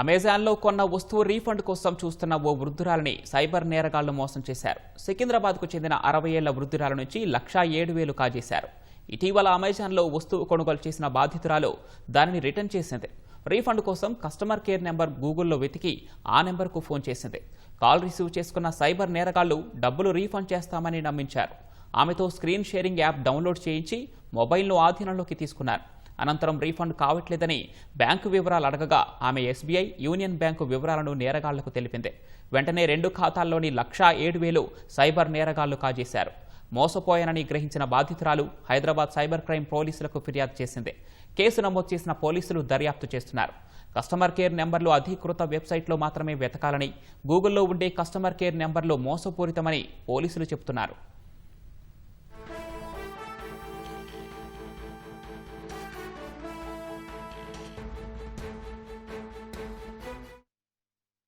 అమెజాన్లో కొన్న వస్తువు రీఫండ్ కోసం చూస్తున్న ఓ వృద్ధురాలని సైబర్ నేరగాళ్ళు మోసం చేశారు. సికింద్రాబాద్కు చెందిన అరవై ఏళ్ళ వృద్ధురాల నుంచి లక్షా ఏడు వేలు కాజేశారు. ఇటీవల అమెజాన్లో వస్తువు కొనుగోలు చేసిన బాధితురాలు దానిని రిటర్న్ చేసింది. రీఫండ్ కోసం కస్టమర్ కేర్ నెంబర్ గూగుల్లో వెతికి ఆ నెంబర్కు ఫోన్ చేసింది. కాల్ రిసీవ్ చేసుకున్న సైబర్ నేరగాళ్ళు డబ్బులు రీఫండ్ చేస్తామని నమ్మించారు. ఆమెతో స్క్రీన్ షేరింగ్ యాప్ డౌన్లోడ్ చేయించి మొబైల్ను ఆధీనంలోకి తీసుకున్నారు. అనంతరం రీఫండ్ కావట్లేదని బ్యాంకు వివరాలు అడగగా ఆమె ఎస్బీఐ యూనియన్ బ్యాంకు వివరాలను నేరగాళ్ళకు తెలిపింది. వెంటనే రెండు ఖాతాల్లోని లక్షా ఏడు వేలు సైబర్ నేరగాళ్ళు కాజేశారు. మోసపోయానని గ్రహించిన బాధితురాలు హైదరాబాద్ సైబర్ క్రైమ్ పోలీసులకు ఫిర్యాదు చేసింది. కేసు నమోదు చేసిన పోలీసులు దర్యాప్తు చేస్తున్నారు. కస్టమర్ కేర్ నెంబర్లు అధీకృత వెబ్సైట్లో మాత్రమే వెతకాలని గూగుల్లో ఉండే కస్టమర్ కేర్ నెంబర్లు మోసపూరితమని పోలీసులు చెబుతున్నారు.